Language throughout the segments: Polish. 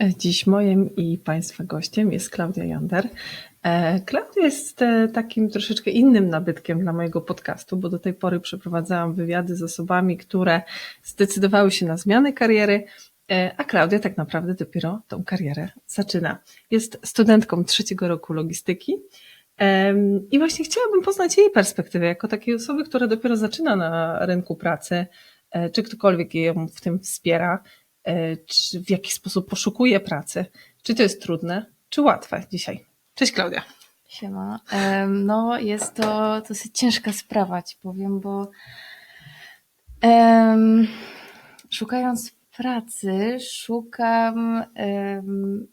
Dziś moim i Państwa gościem jest Klaudia Jander. E, Klaudia jest e, takim troszeczkę innym nabytkiem dla mojego podcastu, bo do tej pory przeprowadzałam wywiady z osobami, które zdecydowały się na zmianę kariery, e, a Klaudia tak naprawdę dopiero tą karierę zaczyna. Jest studentką trzeciego roku logistyki. I właśnie chciałabym poznać jej perspektywę jako takiej osoby, która dopiero zaczyna na rynku pracy, czy ktokolwiek ją w tym wspiera, czy w jaki sposób poszukuje pracy. Czy to jest trudne, czy łatwe dzisiaj? Cześć Klaudia. Siema. No jest to dosyć ciężka sprawa, ci powiem, bo um, szukając pracy, szukam um,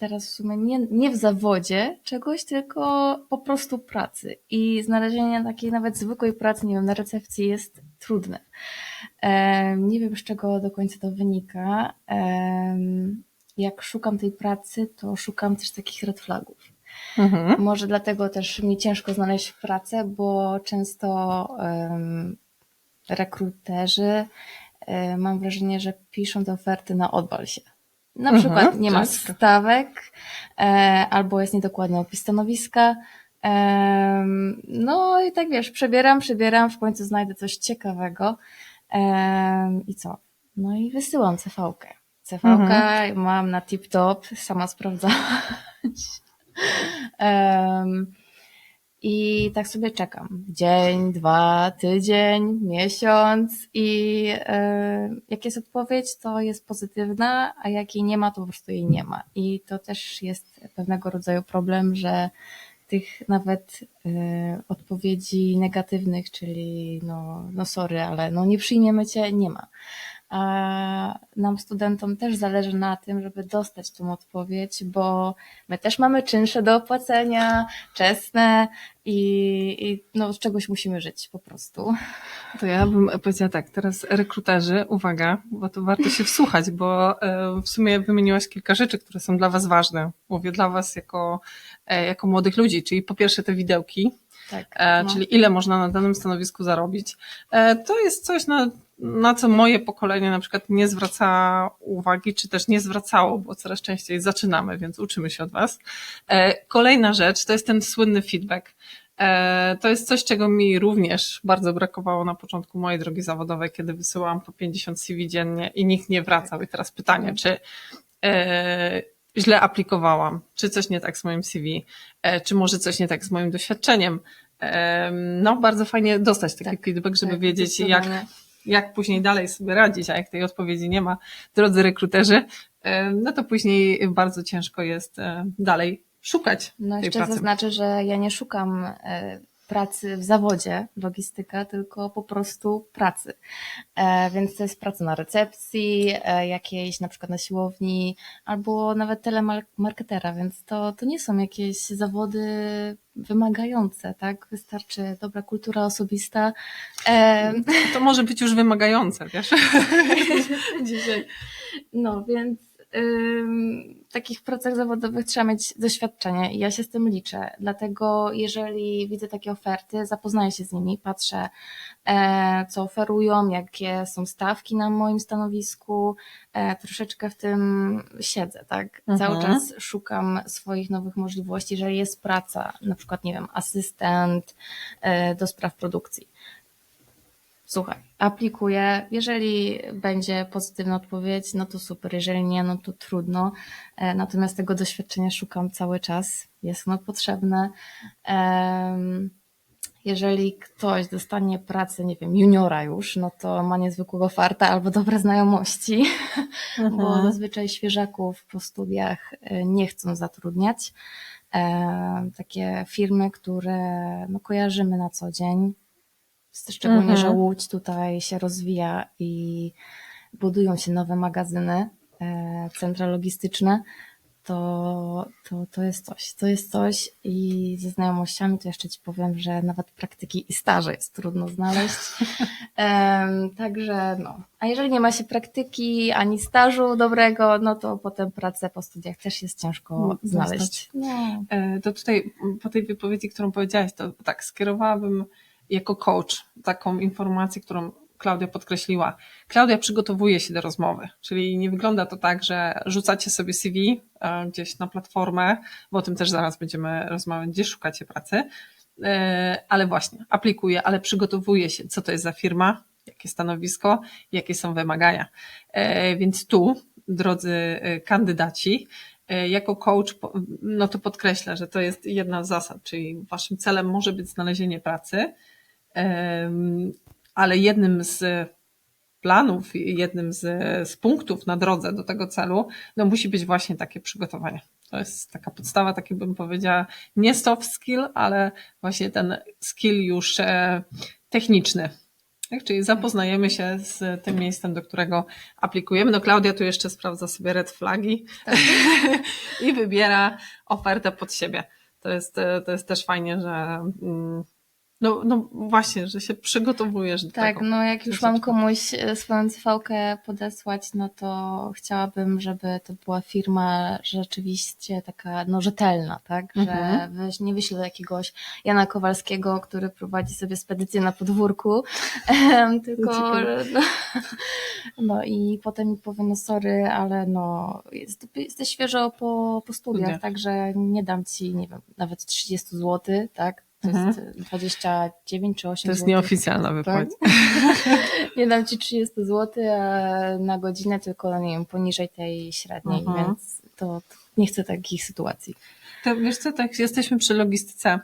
teraz w sumie nie, nie w zawodzie czegoś, tylko po prostu pracy. I znalezienie takiej nawet zwykłej pracy, nie wiem, na recepcji jest trudne. Nie wiem, z czego do końca to wynika. jak szukam tej pracy, to szukam też takich red flagów. Mhm. Może dlatego też mi ciężko znaleźć pracę, bo często rekruterzy um, mam wrażenie, że piszą te oferty na odwal się. Na mhm, przykład nie ma stawek, e, albo jest niedokładny opis stanowiska. E, no i tak wiesz, przebieram, przebieram, w końcu znajdę coś ciekawego. E, I co? No i wysyłam CV-kę. CV-kę mhm. mam na tip-top, sama sprawdzać. Um, I tak sobie czekam. Dzień, dwa, tydzień, miesiąc i e, jak jest odpowiedź, to jest pozytywna, a jak jej nie ma, to po prostu jej nie ma. I to też jest pewnego rodzaju problem, że tych nawet e, odpowiedzi negatywnych, czyli no, no sorry, ale no nie przyjmiemy cię, nie ma nam studentom też zależy na tym, żeby dostać tą odpowiedź, bo my też mamy czynsze do opłacenia, czesne i, i no, z czegoś musimy żyć po prostu. To ja bym powiedziała tak, teraz rekruterzy, uwaga, bo to warto się wsłuchać, bo e, w sumie wymieniłaś kilka rzeczy, które są dla Was ważne. Mówię dla Was jako, e, jako młodych ludzi, czyli po pierwsze te widełki, tak, e, no. czyli ile można na danym stanowisku zarobić. To jest coś, na na co moje pokolenie na przykład nie zwraca uwagi, czy też nie zwracało, bo coraz częściej zaczynamy, więc uczymy się od Was. E, kolejna rzecz to jest ten słynny feedback. E, to jest coś, czego mi również bardzo brakowało na początku mojej drogi zawodowej, kiedy wysyłałam po 50 CV dziennie i nikt nie wracał. I teraz pytanie, czy e, źle aplikowałam, czy coś nie tak z moim CV, czy może coś nie tak z moim doświadczeniem. No, bardzo fajnie dostać taki tak, feedback, żeby tak, wiedzieć, jak, jak później dalej sobie radzić, a jak tej odpowiedzi nie ma, drodzy rekruterzy, e, no to później bardzo ciężko jest e, dalej szukać. No tej jeszcze pracy. zaznaczę, że ja nie szukam e, pracy w zawodzie logistyka, tylko po prostu pracy. E, więc to jest praca na recepcji, e, jakiejś na przykład na siłowni, albo nawet telemarketera, więc to, to nie są jakieś zawody wymagające, tak? Wystarczy dobra kultura osobista. E... To może być już wymagające, wiesz? Dzisiaj. No, więc w takich pracach zawodowych trzeba mieć doświadczenie i ja się z tym liczę. Dlatego jeżeli widzę takie oferty, zapoznaję się z nimi, patrzę, e, co oferują, jakie są stawki na moim stanowisku, e, troszeczkę w tym siedzę, tak? Mhm. Cały czas szukam swoich nowych możliwości, jeżeli jest praca, na przykład, nie wiem, asystent e, do spraw produkcji słuchaj, aplikuję. Jeżeli będzie pozytywna odpowiedź, no to super. Jeżeli nie, no to trudno. E, natomiast tego doświadczenia szukam cały czas. Jest ono potrzebne. Jeżeli ktoś dostanie pracę, nie wiem, juniora już, no to ma niezwykłego farta albo dobre znajomości, mhm. bo zazwyczaj świeżaków po studiach e, nie chcą zatrudniać. Takie firmy, które no, kojarzymy na co dzień, Szczególnie, mhm. że Łódź tutaj się rozwija i budują się nowe magazyny, e, centra logistyczne, to, to, to jest coś. To jest coś i ze znajomościami to jeszcze Ci powiem, że nawet praktyki i staże jest trudno znaleźć. także no. A jeżeli nie ma się praktyki ani stażu dobrego, no to potem pracę po studiach też jest ciężko no, znaleźć. No. To tutaj po tej wypowiedzi, którą powiedziałaś, to tak skierowałabym jako coach taką informację, którą Klaudia podkreśliła. Klaudia przygotowuje się do rozmowy, czyli nie wygląda to tak, że rzucacie sobie CV e, gdzieś na platformę, bo o tym też zaraz będziemy rozmawiać, gdzie szukacie pracy, e, ale właśnie aplikuje, ale przygotowuje się, co to jest za firma, jakie stanowisko, jakie są wymagania. E, więc tu, drodzy kandydaci, jako coach, no to podkreślę, że to jest jedna z zasad, czyli waszym celem może być znalezienie pracy, ale jednym z planów, jednym z, z punktów na drodze do tego celu, no musi być właśnie takie przygotowanie. To jest taka podstawa, taki bym powiedziała, nie soft skill, ale właśnie ten skill już e, techniczny. Tak? Czyli zapoznajemy się z tym miejscem, do którego aplikujemy. No Klaudia tu jeszcze sprawdza sobie red flagi tak. i wybiera ofertę pod siebie. To jest, to jest też fajnie, że mm, no, no właśnie, że się przygotowujesz do tak, tego. Tak, no jak już mam komuś e, swoją CV-kę podesłać, no to chciałabym, żeby to była firma rzeczywiście taka no, rzetelna, tak? Mhm. Że nie wyślę jakiegoś Jana Kowalskiego, który prowadzi sobie spedycję na podwórku, tylko no, no i potem mi powie, no sorry, ale no jest, jesteś świeżo po, po studiach, także nie dam ci, nie wiem, nawet 30 zł, tak? To mhm. jest 29 czy 8 To jest nieoficjalna wypłata. Tak? nie dam ci 30 zł a na godzinę, tylko nie wiem, poniżej tej średniej, mhm. więc to, to, nie chcę takich sytuacji. To wiesz co, tak jesteśmy przy logistyce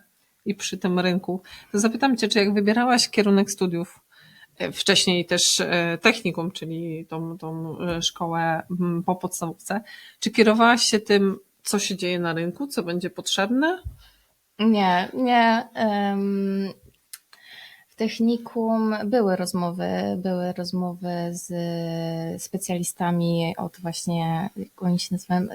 i przy tym rynku. To zapytam cię, czy jak wybierałaś kierunek studiów, e, wcześniej też e, technikum, czyli tą, tą e, szkołę po podstawówce, czy kierowałaś się tym, co się dzieje na rynku, co będzie potrzebne? Nie, nie. W technikum były rozmowy, były rozmowy z specjalistami od właśnie, jak oni się nazywają,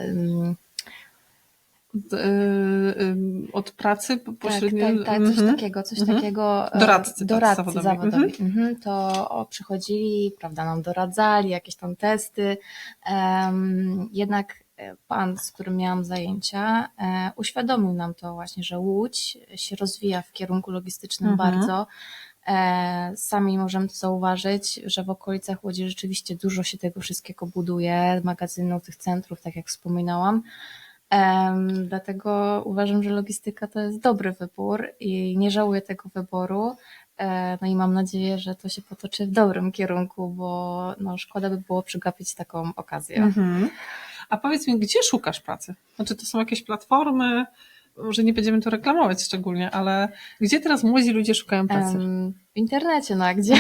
y, od pracy pośrednio? Tak, tak, tak coś mhm. takiego, coś mhm. takiego. E, doradcy, doradcy zawodowi. zawodowi. Mhm. mhm. To przychodzili, prawda, nam doradzali, jakieś tam testy. Um, jednak pan, z którym miałam zajęcia, e, uświadomił nam to właśnie, że Łódź się rozwija w kierunku logistycznym mhm. bardzo. E, sami możemy to zauważyć, że w okolicach Łodzi rzeczywiście dużo się tego wszystkiego buduje, magazynów, tych centrów, tak jak wspominałam. Dlatego uważam, że logistyka to jest dobry wybór i nie żałuję tego wyboru. E, no i mam nadzieję, że to się potoczy w dobrym kierunku, bo no, szkoda by było przegapić taką okazję. Mhm. A powiedz mi, gdzie szukasz pracy? Znaczy, to są jakieś platformy, może nie będziemy tu reklamować szczególnie, ale gdzie teraz młodzi ludzie szukają pracy? Um, w internecie, no a gdzie?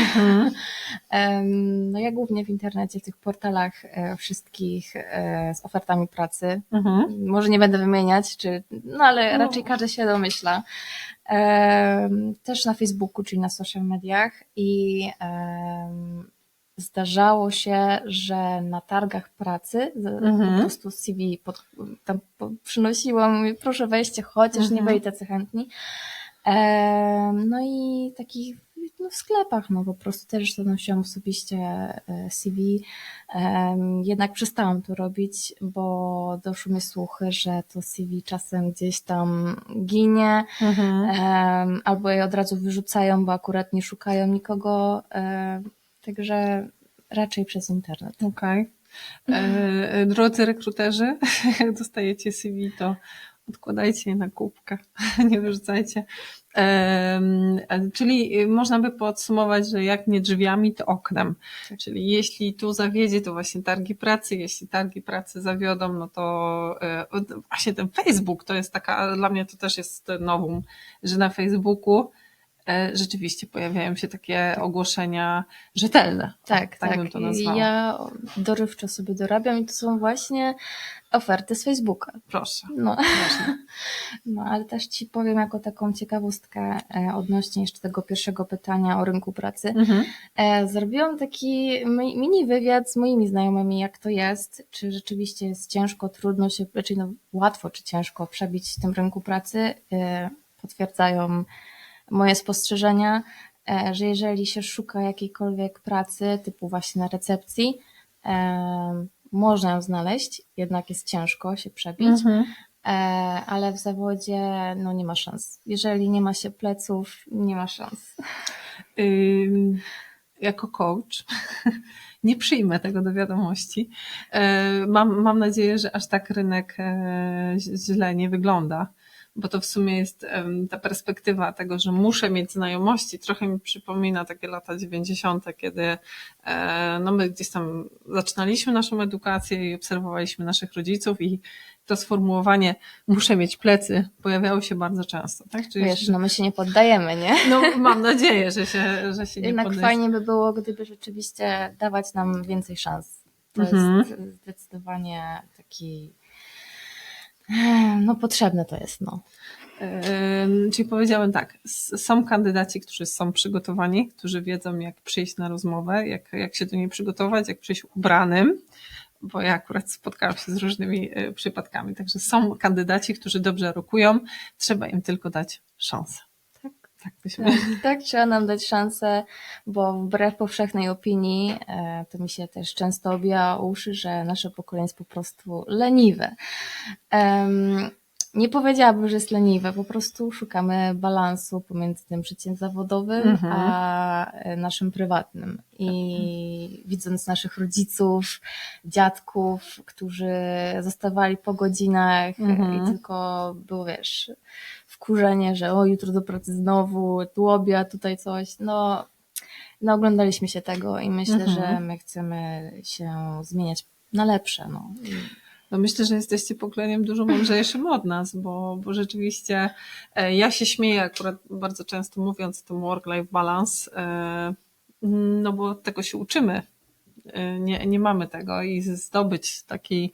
um, no ja głównie w internecie, w tych portalach e, wszystkich e, z ofertami pracy. Mhm. Może nie będę wymieniać, czy, no ale no. raczej każdy się domyśla. Um, też na Facebooku, czyli na social mediach i zdarzało się, że na targach pracy mhm. po prostu CV pod, tam przynosiłam, mówię, proszę wejście, chociaż mhm. nie byli tacy chętni. E, no i takich no w sklepach, no po prostu też zanosiłam osobiście e, CV. Jednak przestałam to robić, bo doszły mi słuchy, że to CV czasem gdzieś tam ginie, mhm. albo je od razu wyrzucają, bo akurat nie szukają nikogo Także raczej przez internet. Okej. Okay. E, drodzy rekruterzy, jak dostajecie CV, to odkładajcie je na kubkę, nie wyrzucajcie. E, czyli można by podsumować, że jak nie drzwiami, to oknem. Tak. Czyli jeśli tu zawiedzie, to właśnie targi pracy, jeśli targi pracy zawiodą, no to e, właśnie ten Facebook to jest taka, dla mnie to też jest nowum, że na Facebooku E, rzeczywiście pojawiają się takie ogłoszenia rzetelne. Tak, tak. tak. Bym to nazwała. Ja dorywczo sobie dorabiam i to są właśnie oferty z Facebooka. Proszę. No. no, ale też Ci powiem jako taką ciekawostkę e, odnośnie jeszcze tego pierwszego pytania o rynku pracy. Mhm. E, zrobiłam taki mini wywiad z moimi znajomymi, jak to jest, czy rzeczywiście jest ciężko, trudno się, czyli znaczy, no, łatwo czy ciężko przebić w tym rynku pracy. Potwierdzają moje spostrzeżenia, e, że jeżeli się szuka jakiejkolwiek pracy, typu właśnie na recepcji, e, można ją znaleźć, jednak jest ciężko się przebić, mhm. E, ale w zawodzie no nie ma szans. Jeżeli nie ma się pleców, nie ma szans. jako coach nie przyjmę tego do wiadomości. Mam, mam nadzieję, że aż tak rynek źle nie wygląda, bo to w sumie jest ta perspektywa tego, że muszę mieć znajomości. Trochę mi przypomina takie lata 90., kiedy e, no my gdzieś tam zaczynaliśmy naszą edukację i obserwowaliśmy naszych rodziców i to sformułowanie muszę mieć plecy pojawiało się bardzo często. Tak? Czyli Wiesz, no my się nie poddajemy, nie? No mam nadzieję, że się, że się nie Jednak poddajemy. fajnie by było, gdyby rzeczywiście dawać nam więcej szans. To mhm. jest zdecydowanie taki no potrzebne to jest, no. Czyli powiedziałem tak, są kandydaci, którzy są przygotowani, którzy wiedzą, jak przyjść na rozmowę, jak, jak się do niej przygotować, jak przyjść ubranym, bo ja akurat spotkałam się z różnymi e, przypadkami. Także są kandydaci, którzy dobrze rokują, trzeba im tylko dać szansę. Tak, tak, tak, tak, trzeba nam dać szansę, bo wbrew powszechnej opinii, e, to mi się też często obija uszy, że nasze pokolenie jest po prostu leniwe. Nie powiedziałabym, że jest leniwe, po prostu szukamy balansu pomiędzy tym życiem zawodowym mhm. a e, naszym prywatnym. I mhm. widząc naszych rodziców, dziadków, którzy zostawali po godzinach mhm. i tylko było, wiesz, wkurzenie, że o, jutro do pracy znowu, tu obiad, tutaj coś, no, no oglądaliśmy się tego i myślę, mhm. że my chcemy się zmieniać na lepsze. No. No myślę, że jesteście pokoleniem dużo mądrzejszym od nas, bo, bo rzeczywiście e, ja się śmieję akurat bardzo często mówiąc o tym work-life balance, e, no bo tego się uczymy. E, nie, nie mamy tego i zdobyć taki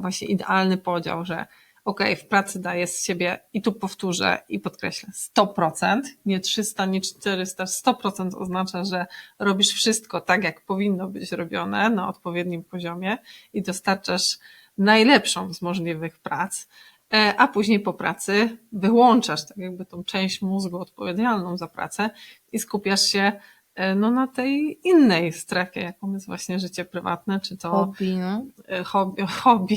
właśnie idealny podział, że ok, w pracy daję z siebie i tu powtórzę i podkreślę 100%, nie 300, nie 400, 100% oznacza, że robisz wszystko tak, jak powinno być robione na odpowiednim poziomie i dostarczasz najlepszą z możliwych prac, e, a później po pracy wyłączasz tak jakby tą część mózgu odpowiedzialną za pracę i skupiasz się e, no, na tej innej strefie, jaką jest właśnie życie prywatne, czy to hobby, no. E, hobby, hobby.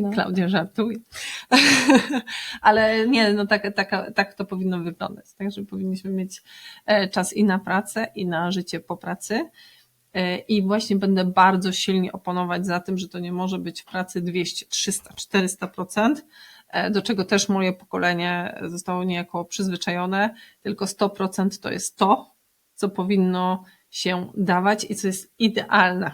No. Klaudia żartuje. Ale nie, no tak, tak, tak to powinno wyglądać. Także powinniśmy mieć e, czas i na pracę, i na życie po pracy. E, I właśnie będę bardzo silnie oponować za tym, że to nie może być w pracy 200, 300, 400%, do czego też moje pokolenie zostało niejako przyzwyczajone, tylko 100% to jest to, co powinno się dawać i co jest idealne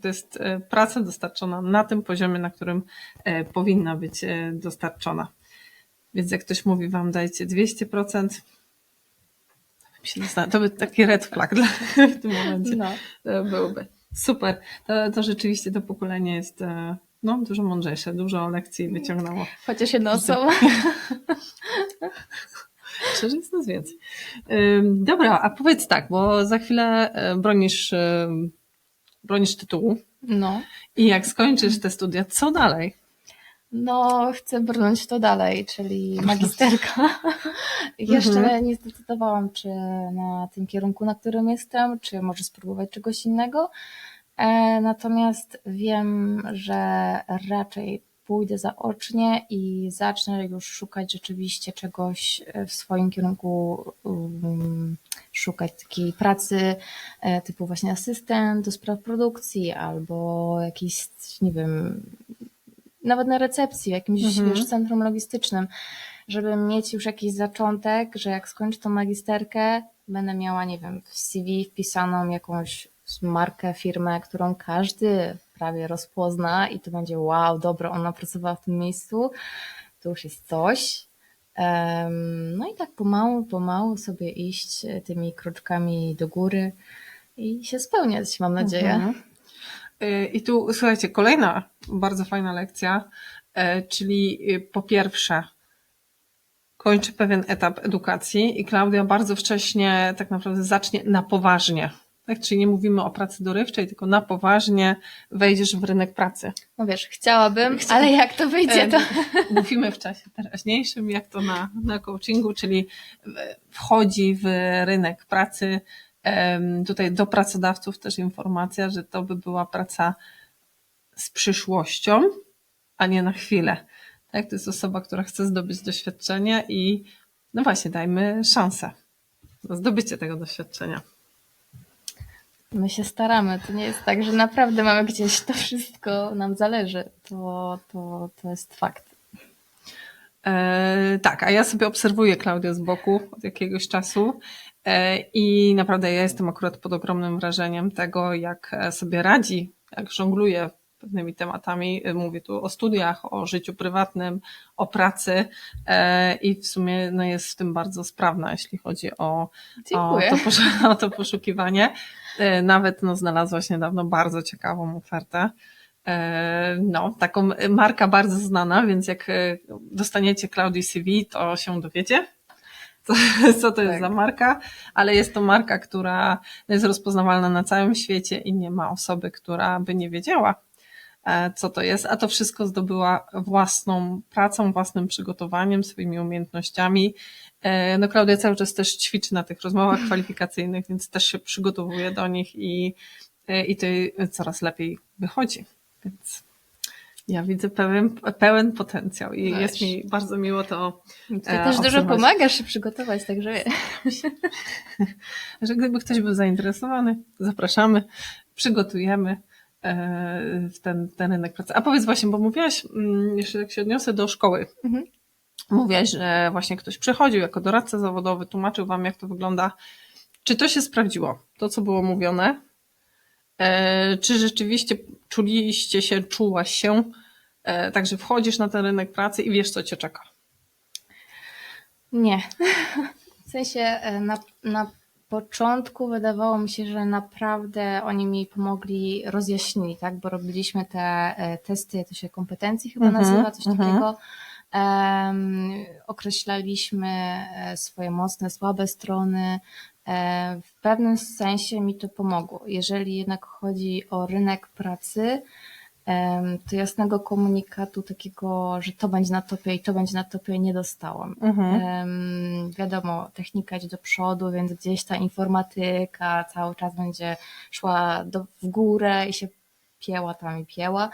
to jest e, praca dostarczona na tym poziomie, na którym e, powinna być e, dostarczona. Więc jak ktoś mówi wam dajcie 200%, to by taki red flag dla, w tym momencie no. byłby. Super. To, to rzeczywiście to pokolenie jest no, dużo mądrzejsze, dużo lekcji wyciągnęło. Chociaż jedną osobą. Szczerze jest nas więcej. Dobra, a powiedz tak, bo za chwilę bronisz bronisz tytułu. No. I jak skończysz te studia, co dalej? No, chcę brnąć to dalej, czyli magisterka. Jeszcze mhm. nie zdecydowałam, czy na tym kierunku, na którym jestem, czy może spróbować czegoś innego. E, natomiast wiem, że raczej pójdę zaocznie i zacznę już szukać rzeczywiście czegoś w swoim kierunku, um, szukać takiej pracy e, typu właśnie asystent do spraw produkcji albo jakiś, nie wiem, nawet na recepcji, w jakimś mhm. wiesz, centrum logistycznym, żeby mieć już jakiś zaczątek, że jak skończę tą magisterkę, będę miała, nie wiem, w CV wpisaną jakąś markę, firmę, którą każdy prawie rozpozna i to będzie wow, dobro, ona pracowała w tym miejscu, to już jest coś. No i tak pomału, pomału sobie iść tymi kroczkami do góry i się spełniać, mam nadzieję. Mhm. Y, I tu słuchajcie, kolejna bardzo fajna lekcja, e, czyli y, po pierwsze, kończy pewien etap edukacji i Klaudia bardzo wcześnie tak naprawdę zacznie na poważnie tak, czyli nie mówimy o pracy dorywczej, tylko na poważnie wejdziesz w rynek pracy. No wiesz, chciałabym, ale jak to wyjdzie, to... Mówimy w czasie teraźniejszym, jak to na, na coachingu, czyli wchodzi w rynek pracy. Tutaj do pracodawców też informacja, że to by była praca z przyszłością, a nie na chwilę. Tak, to jest osoba, która chce zdobyć doświadczenie i no właśnie, dajmy szansę. za zdobycie tego doświadczenia. My się staramy. To nie jest tak, że naprawdę mamy gdzieś to wszystko nam zależy. To, to, to jest fakt. E, tak, a ja sobie obserwuję Klaudię z boku od jakiegoś czasu e, i naprawdę ja jestem akurat pod ogromnym wrażeniem tego, jak sobie radzi, jak żongluje pewnymi tematami. Mówię tu o studiach, o życiu prywatnym, o pracy e, i w sumie no, jest w tym bardzo sprawna, jeśli chodzi o, o, to, o to poszukiwanie. E, nawet no, znalazłaś niedawno bardzo ciekawą ofertę. E, no, taką marka bardzo znana, więc jak dostaniecie Cloudy CV, to się dowiecie, co, co to tak. jest za marka, ale jest to marka, która jest rozpoznawalna na całym świecie i nie ma osoby, która by nie wiedziała, co to jest, a to wszystko zdobyła własną pracą, własnym przygotowaniem, swoimi umiejętnościami. E, no Klaudia cały czas też ćwiczy na tych rozmowach kwalifikacyjnych, więc też się przygotowuje do nich i, e, i to coraz lepiej wychodzi. Więc ja widzę pełen, pełen potencjał i Weź. jest mi bardzo miło to. Ty też dużo pomagasz się przygotować, także. że gdyby ktoś był zainteresowany, zapraszamy, przygotujemy. E, w ten, ten rynek pracy. A powiedz właśnie, bo mówiłaś, mm, jeszcze jak się odniosę do szkoły, mhm. mówiłaś, że właśnie ktoś przychodził jako doradca zawodowy, tłumaczył wam, jak to wygląda. Czy to się sprawdziło? To, co było mówione? E, czy rzeczywiście czuliście się, czułaś się, e, także wchodzisz na ten rynek pracy i wiesz, co cię czeka? Nie. W sensie na, na początku wydawało mi się, że naprawdę oni mi pomogli, rozjaśnili, tak? Bo robiliśmy te e, testy, to się kompetencji chyba -hmm, nazywa, coś -hmm. takiego. Um, określaliśmy e, swoje mocne, słabe strony. E, w pewnym sensie mi to pomogło. Jeżeli jednak chodzi o rynek pracy, to jasnego komunikatu takiego, że to będzie na topie i to będzie na topie nie dostałam. Mhm. Wiadomo, technika idzie do przodu, więc gdzieś ta informatyka cały czas będzie szła do, w górę i się pieła tam i pieła.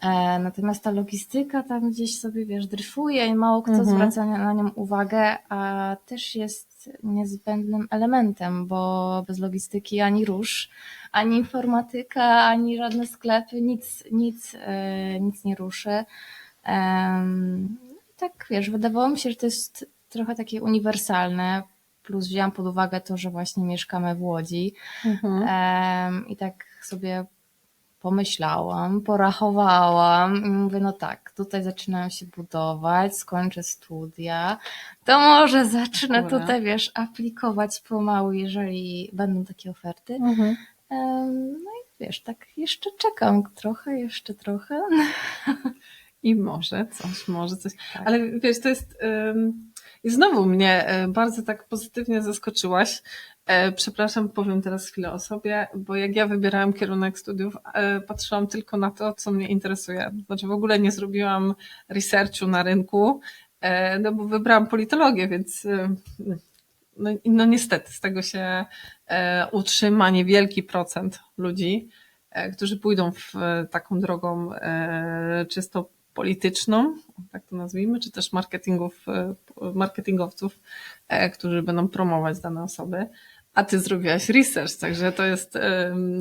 E, natomiast ta logistyka tam gdzieś sobie, wiesz, dryfuje i mało kto mhm. zwraca na nią uwagę, a też jest niezbędnym elementem, bo bez logistyki ani rusz, ani informatyka, ani żadne sklepy, nic, nic, e, nic nie ruszy. Tak, wiesz, wydawało mi się, że to jest trochę takie uniwersalne, plus wzięłam pod uwagę to, że właśnie mieszkamy w Łodzi mhm. i tak sobie pomyślałam, porachowałam i mówię, no tak, tutaj zaczynam się budować, skończę studia, to może zacznę Dobra. tutaj, wiesz, aplikować pomału, jeżeli będą takie oferty. Mhm. No i wiesz, tak jeszcze czekam trochę, jeszcze trochę. I może coś, może coś. Tak. Ale wiesz, to jest. I znowu mnie e, bardzo tak pozytywnie zaskoczyłaś. E, przepraszam, powiem teraz chwilę o sobie, bo jak ja wybierałam kierunek studiów, e, patrzyłam tylko na to, co mnie interesuje. Znaczy w ogóle nie zrobiłam researchu na rynku, no bo wybrałam politologię, więc no, no niestety z tego się e, utrzyma niewielki procent ludzi, e, którzy pójdą w e, taką drogą czysto polityczną, tak to nazwijmy, czy też marketingów, marketingowców, którzy będą promować dane osoby. A ty zrobiłaś research, także to jest,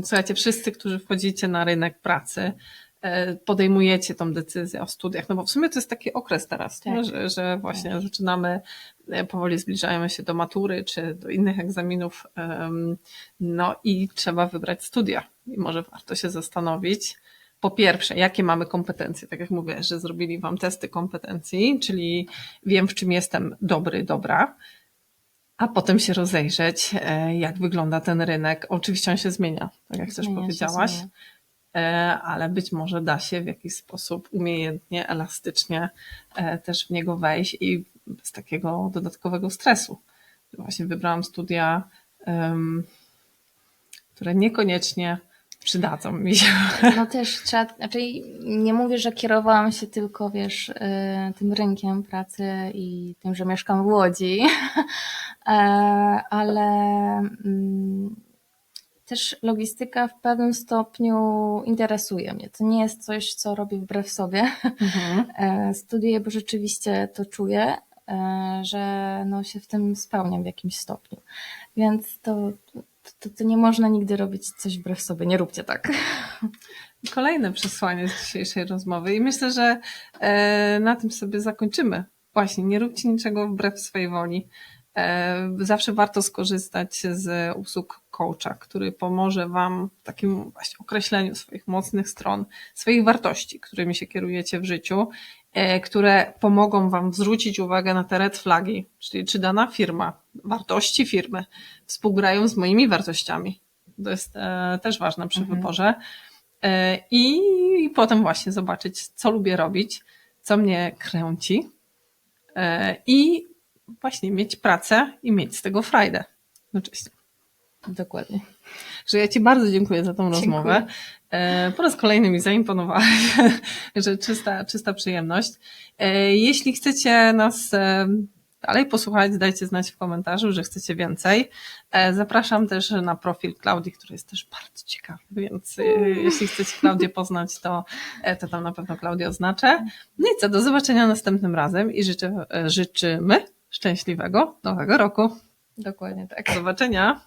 słuchajcie, wszyscy, którzy wchodzicie na rynek pracy, E, podejmujecie tą decyzję o studiach, no bo w sumie to jest taki okres teraz, tak. że, że, właśnie tak. zaczynamy, e, powoli zbliżajemy się do matury czy do innych egzaminów, no i trzeba wybrać studia. I może warto się zastanowić, po pierwsze, jakie mamy kompetencje, tak jak mówię, że zrobili Wam testy kompetencji, czyli wiem, w czym jestem dobry, dobra, a potem się rozejrzeć, e, jak wygląda ten rynek. Oczywiście on się zmienia, tak jak też powiedziałaś. E, ale być może da się w jakiś sposób umiejętnie, elastycznie e, też w niego wejść i bez takiego dodatkowego stresu. Właśnie wybrałam studia, które niekoniecznie przydadzą mi się. No też trzeba, znaczy nie mówię, że kierowałam się tylko, wiesz, e, tym rynkiem pracy i tym, że mieszkam w Łodzi, ale mm, też logistyka w pewnym stopniu interesuje mnie. To nie jest coś, co robię wbrew sobie. Mhm. E, studiuję, bo rzeczywiście to czuję. e, że no, się w tym spełniam w jakimś stopniu. Więc to, to, to nie można nigdy robić coś wbrew sobie. Nie róbcie tak. Kolejne przesłanie z dzisiejszej rozmowy i myślę, że e, na tym sobie zakończymy. Właśnie, nie róbcie niczego wbrew swojej woli. E, Zawsze warto skorzystać z usług coacha, który pomoże Wam w takim właśnie określeniu swoich mocnych stron, swoich wartości, którymi się kierujecie w życiu, które pomogą Wam zwrócić uwagę na te red flagi, czyli czy dana firma, wartości firmy współgrają z moimi wartościami. To jest e, też ważne przy Mhm. wyborze. E, I, I potem właśnie zobaczyć, co lubię robić, co mnie kręci e, i właśnie mieć pracę i mieć z tego frajdę. Jednocześnie. Dokładnie. Że ja Ci bardzo dziękuję za tą Dziękuję. rozmowę. E, Po raz kolejny mi zaimponowałeś, że czysta, czysta przyjemność. E, Jeśli chcecie nas e, dalej posłuchać, dajcie znać w komentarzu, że chcecie więcej. Zapraszam też na profil Klaudii, który jest też bardzo ciekawy, więc jeśli chcecie Klaudię poznać, to, to tam na pewno Klaudię oznaczę. No i co, do zobaczenia następnym razem i życzę, życzymy szczęśliwego nowego roku. Dokładnie tak. Do zobaczenia.